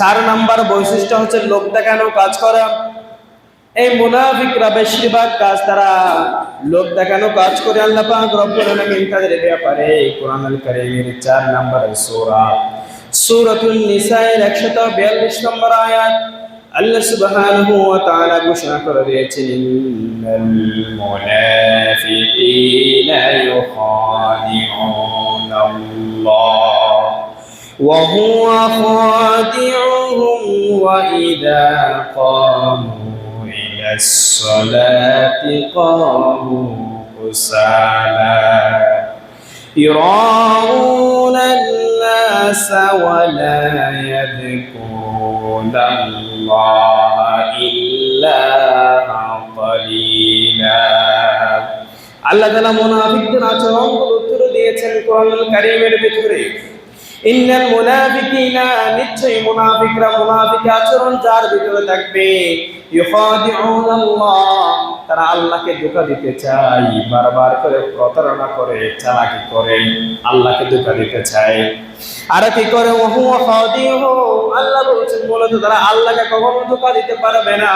চার নাম্বার বৈশিষ্ট্য হচ্ছে লোক দেখানো, কাজ করা। এই মুনাফিকরা বেশিরভাগ কাজ তারা লোক দেখানো, কাজ করে। আল্লাহ পাক রব্বুল আলামিন তাদের ব্যাপারে কোরআনুল কারীমের 4 নম্বর সূরা, সূরাতুন নিসায়ের 142 নম্বর আয়াত। আল্লাহ সুবহানাহু ওয়া তাআলা ঘোষণা করে দিয়েছেন, ইন্নাল মুনাফিকিনা ইউখাদিউনা আল্লাহ وهو خادعهم وإذا قاموا إلى الصلاة قاموا كسالى يراءون الناس ولا يذكرون الله إلا قليلا আল্লাহ তালা মোনাফিকদের আচরণগুলো উত্তর দিয়েছেন কোরআনুল কারীমের ভিতরে ইন্নাল মুনাফিকিনা নিশ্চয়ই মুনাফিকরা মুনাফিক আচরণ যার ভিতরে থাকবে। তারা আল্লাহকে ধোঁকা দিতে চায়, বারবার করে প্রতারণা করে, চালাকি করে, আল্লাহকে ধোঁকা দিতে চায়। আর কি করে? আল্লাহ তারা দিতে পারবে না।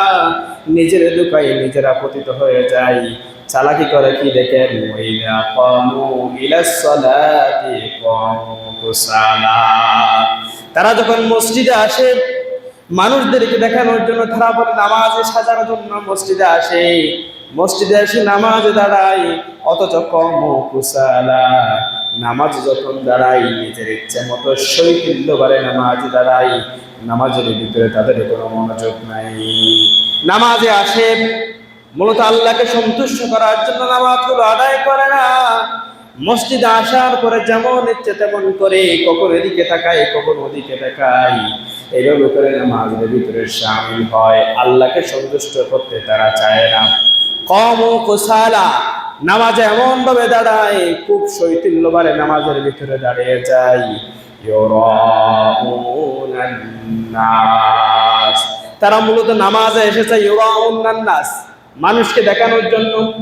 নিজের ধোঁকায় নিজেরা পতিত হয়ে যায়। চালাকি করে কি দেখেন? তারা যখন মসজিদে আসে মানুষদেরকে দেখানোর জন্য তারা বলে, নামাজে সাজার জন্য মসজিদে আসে। মসজিদে এসে নামাজে দাঁড়ায়, অথচ কম কুসালা নামাজ যখন দাঁড়াই নিজের ইচ্ছে মতো শৈথিল্য বারে নামাজ দাঁড়াই নামাজের ভিতরে তাদের কোনো মনোযোগ নাই। নামাজে আসে, মূলত আল্লাহকে সন্তুষ্ট করার জন্য নামাজগুলো আদায় করে না। মসজিদে আসার পরে যেমন ইচ্ছে তেমন করে, কখন এদিকে তাকায়, কখন ওদিকে তাকায়। এইভাবে করে নামাজের ভিতরে সামিল হয়। আল্লাহকে সন্তুষ্ট করতে তারা চায় না। কম ও নামাজে এমন ভাবে দাঁড়ায়, খুব শৈথিল্যবারে নামাজের ভিতরে দাঁড়িয়ে যায়। তারা মূলত নামাজে এসেছে ইউরাউনান নাস মানুষকে দেখানোর জন্য।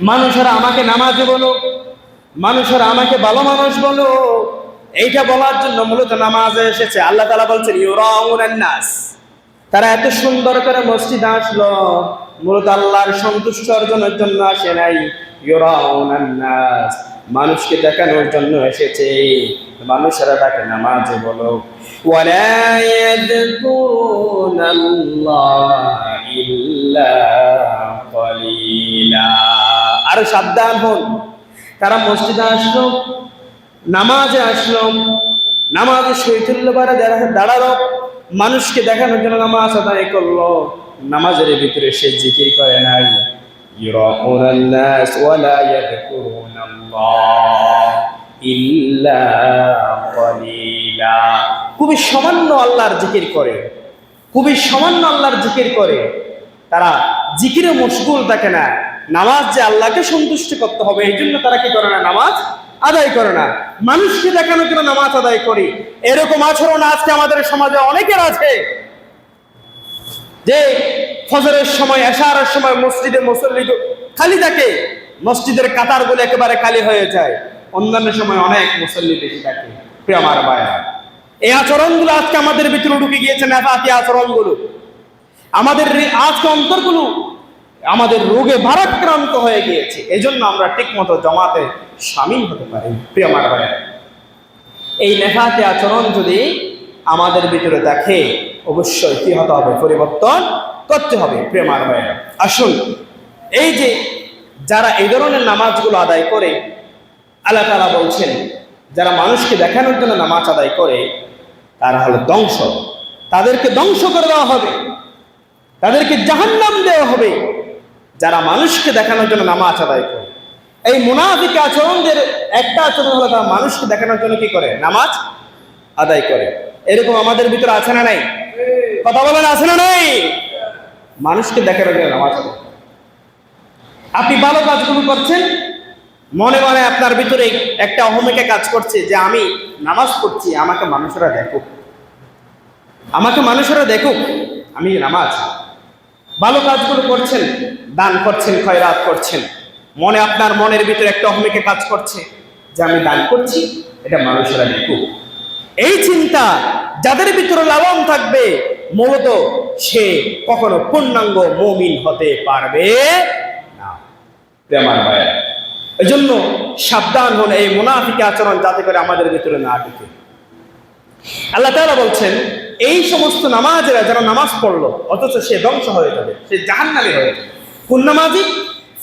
মানুষেরা আমাকে নামাজে বলো। মানুষেরা আমাকে ভালো মানুষ বলো। এইটা বলার জন্য মূলত নামাজে এসেছে। আল্লাহ তালা বলছেন নাস। তারা এত সুন্দর করে মসজিদ আসলো, মূলত আল্লাহর সন্তুষ্ট অর্জনের জন্য আসে নাই। নাস। মানুষকে দেখানোর জন্য এসেছে। মানুষেরা তাকে নামাজে বলো। আরও সাবধান হন। তারা মসজিদে আসলো নামাজে আসলাম, নামাজে শৈথুল্যবারে দাঁড়াল মানুষকে দেখানোর জন্য নামাজ আদায় করল। নামাজের ভিতরে সে জিকির করে নাই। খুবই সামান্য আল্লাহর জিকির করে, খুবই সামান্য আল্লাহর জিকির করে। তারা জিকিরে মুশগুল থাকে না। নামাজ যে আল্লাহকে সন্তুষ্ট করতে হবে, এই জন্য তারা কি করে না নামাজ আদায় করে না। মানুষকে দেখানোর জন্য নামাজ আদায় করি। এরকম আচরণ আজকে আমাদের সমাজে অনেকের আছে। যে ফজরের সময়, এশারের সময় মসজিদে মুসল্লি খালি থাকে। মসজিদের কাতারগুলো একেবারে খালি হয়ে যায়। অন্যান্য সময় অনেক মুসল্লি বেশি থাকে। প্রিয় আমার এই আচরণগুলো আজকে আমাদের ভিতরে ঢুকে গিয়েছে নেফাতি আচরণগুলো। আমাদের আজকে অন্তরগুলো আমাদের রোগে ভারাক্রান্ত হয়ে গিয়েছে। এজন্য আমরা ঠিক মতো জমাতে সামিল হতে পারি। প্রিয় আমার এই নেফাতে আচরণ যদি আমাদের ভিতরে দেখে, অবশ্যই কি হতে হবে? পরিবর্তন করতে হবে। প্রেমার ভাইয়েরা, আসুন, এই যে যারা এই ধরনের নামাজগুলো আদায় করে, আল্লাহ তালা বলছেন, যারা মানুষকে দেখানোর জন্য নামাজ আদায় করে, তারা হলো ধ্বংস। তাদেরকে ধ্বংস করে দেওয়া হবে। তাদেরকে জাহান্নাম দেওয়া হবে। যারা মানুষকে দেখানোর জন্য নামাজ আদায় করে। এই মুনাফিক আচরণদের একটা আচরণ হলো তারা মানুষকে দেখানোর জন্য কি করে? নামাজ আদায় করে। এরকম আমাদের ভিতরে আছে না নাই? কথা বলেন, আছে না নাই? মানুষকে দেখানোর জন্য নামাজ আদায় আপনি ভালো কাজগুলো করছেন, মনে মনে আপনার ভিতরে একটা অহমিকা কাজ করছে যে আমি নামাজ পড়ছি, আমাকে মানুষেরা দেখুক। আমাকে মানুষেরা দেখুক, আমি নামাজ ভালো কাজগুলো করছেন, দান করছেন, খয়রাত করছেন। মনে আপনার মনের ভিতরে একটা অহমিকে কাজ করছে যে আমি দান করছি, এটা মানুষেরা দেখুক এই চিন্তা যাদের ভিতরে লালন থাকবে, মূলত সে কখনো পূর্ণাঙ্গ মমিন হতে পারবে না। এই জন্য সাবধান হন এই মুনাফিকে আচরণ যাতে করে আমাদের ভিতরে না ঢুকে। আল্লাহ তাআলা বলছেন এই সমস্ত নামাজেরা যারা নামাজ পড়ল, অথচ সে ধ্বংস হয়ে যাবে, সে জাহান্নামী হয়ে যাবে। কোন নামাজি?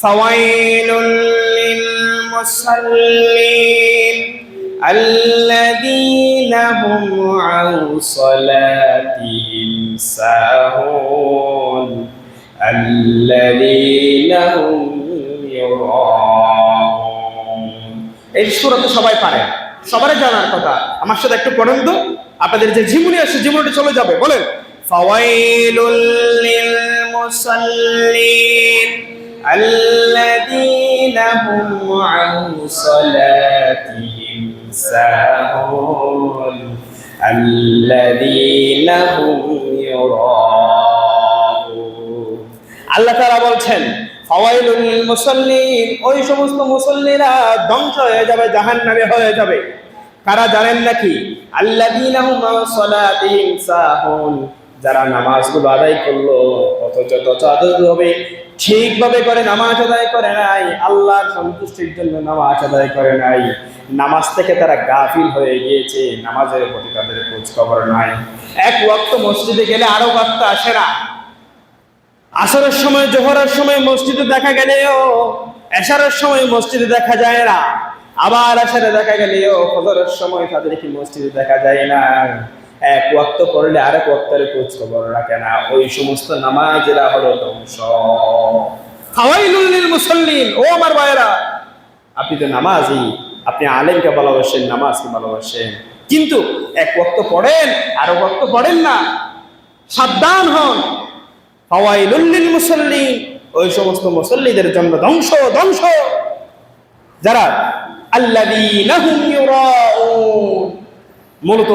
এই সূরা তো সবাই পারে। সবারই জানার কথা। আমার সাথে একটু পড়েন আপনাদের যে ঝিমুনি আছে ঝিমুনিটা চলে যাবে বলেন। ফাওয়াইলুল লিল মুসাল্লিন আল্লাযীনা হুম আন সালাতিহিম সাহুন আল্লাযীনা হুম ইউরাউন। আল্লাহ তাআলা বলছেন ফাওয়াইলুল লিল মুসাল্লিন ওই সমস্ত মুসল্লিরা ধ্বংস হয়ে যাবে জাহান্নামে হয়ে যাবে। কারা জানেন নাকি? আল্লাযীনা হুম সালাতিহিম সাহুন। যারা নামাজগুলো আদায় করল, অথচ যথাযথভাবে ঠিকভাবে করে নামাজ আদায় করে নাই, আল্লাহর সন্তুষ্টির জন্য নামাজ আদায় করে নাই। নামাজ থেকে তারা গাফিল হয়ে গিয়েছে, নামাজের প্রতি তাদের খোঁজ খবর নাই। এক ওয়াক্ত মসজিদে গেলে আরও ওয়াক্ত আসে না। আসরের সময়, জোহরের সময় মসজিদে দেখা গেলেও, এশারের সময় মসজিদে দেখা যায় না। আবার আসারে দেখা গেলেও ফজরের সময় তাদেরকে মসজিদে দেখা যায় না। এক ওয়াক্ত পড়লে আরেক ওয়াক্তের খোঁজ খবর রাখে না। ওই সমস্ত নামাজেরা হলো ধ্বংস। হাওয়াইলুল লিল ও আমার ভাইয়েরা, আপনি তো নামাজি, আপনি আলেমকে ভালোবাসেন, নামাজকে ভালোবাসেন। কিন্তু এক ওয়াক্ত পড়েন আরও ওয়াক্ত পড়েন না। সাবধান হন। ফাওয়াইলুল লিল ওই সমস্ত মুসল্লিদের জন্য ধ্বংস ধ্বংস। যারা মূলত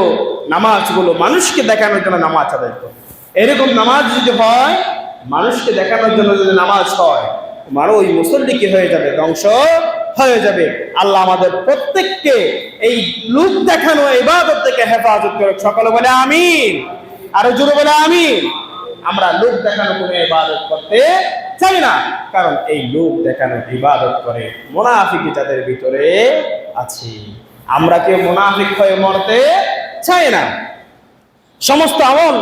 নামাজগুলো মানুষকে দেখানোর জন্য নামাজ আদায় করে। এরকম নামাজ যদি হয়, মানুষকে দেখানোর জন্য যদি নামাজ হয় তোমার ওই মুসল্লি কি হয়ে যাবে? ধ্বংস হয়ে যাবে। আল্লাহ আমাদের প্রত্যেককে এই লোক দেখানো, ইবাদত থেকে হেফাজত করে সকলে বলে আমিন। আরও জোরে বলে আমিন। আমরা লোক দেখানো কোনো ইবাদত করতে চাই না। কারণ এই লোক দেখানো ইবাদত করে মোনাফিকি যাদের ভিতরে আছে। আমরা কেউ মোনাফিক হয়ে মরতে চাই না। সমস্ত আমল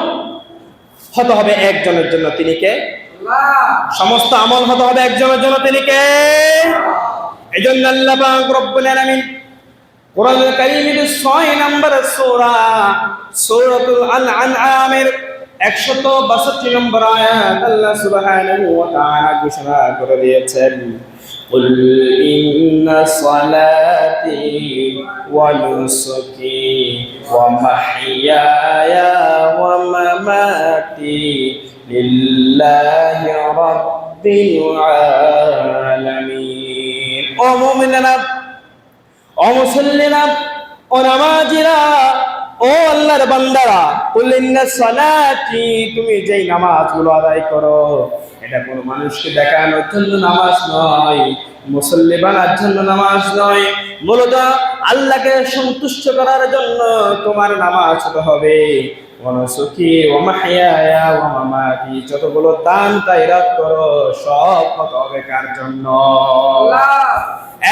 হতে হবে একজনের জন্য তিনি কে? সমস্ত আমল হতে হবে একজনের জন্য তিনি কে? এই জন্য আল্লাহ রব্বুল আলামিন কোরআন কারীমের 6 নম্বর সূরা, সূরাতুল 162 নম্বর আয়াত আল্লাহ সুবহানাহু ওয়া তাআলা ঘোষণা করে দিয়েছেন قل إن صلاتي ونسكي ومحياي ومماتي لله رب العالمين ও মুমিনেরা ও মুসল্লিরা ও নামাজিরা ও আল্লাহর বান্দারা কুল্লিন্না সালাতি, তুমি যেই নামাজগুলো আদায় করো, এটা কোনো মানুষকে দেখানোর জন্য নামাজ নয়, মুসল্লি বানার জন্য নামাজ নয়, মূলত আল্লাহকে সন্তুষ্ট করার জন্য তোমার নামাজ হতে হবে। অনসুখী ও মাহিয়া ও মামাতি, যতগুলো দান তাই রাত করো, সব হবে কার জন্য?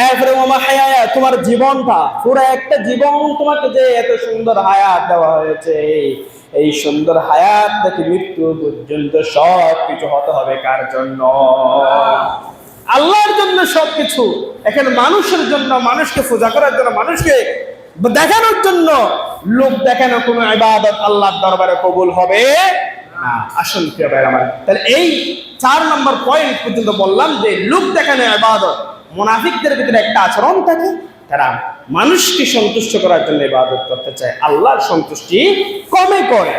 এরপরে মামা হায়া তোমার জীবনটা, পুরো একটা জীবন তোমাকে যে এত সুন্দর হায়াত দেওয়া হয়েছে, এই সুন্দর হায়াত থেকে মৃত্যু পর্যন্ত সব কিছু হতে হবে কার জন্য? আল্লাহর জন্য সবকিছু। এখানে মানুষের জন্য, মানুষকে পূজা করার জন্য, মানুষকে দেখানোর জন্য লোক দেখানো কোনো ইবাদত আল্লাহর দরবারে কবুল হবে না। আসুন প্রিয় আমার, তাহলে এই চার নম্বর পয়েন্ট পর্যন্ত বললাম যে লোক দেখানো ইবাদত। মুনাফিকদের ভিতরে একটা আচরণ থাকে, তারা মানুষকে সন্তুষ্ট করার জন্য ইবাদত করতে চায়। আল্লাহর সন্তুষ্টি কমে করে।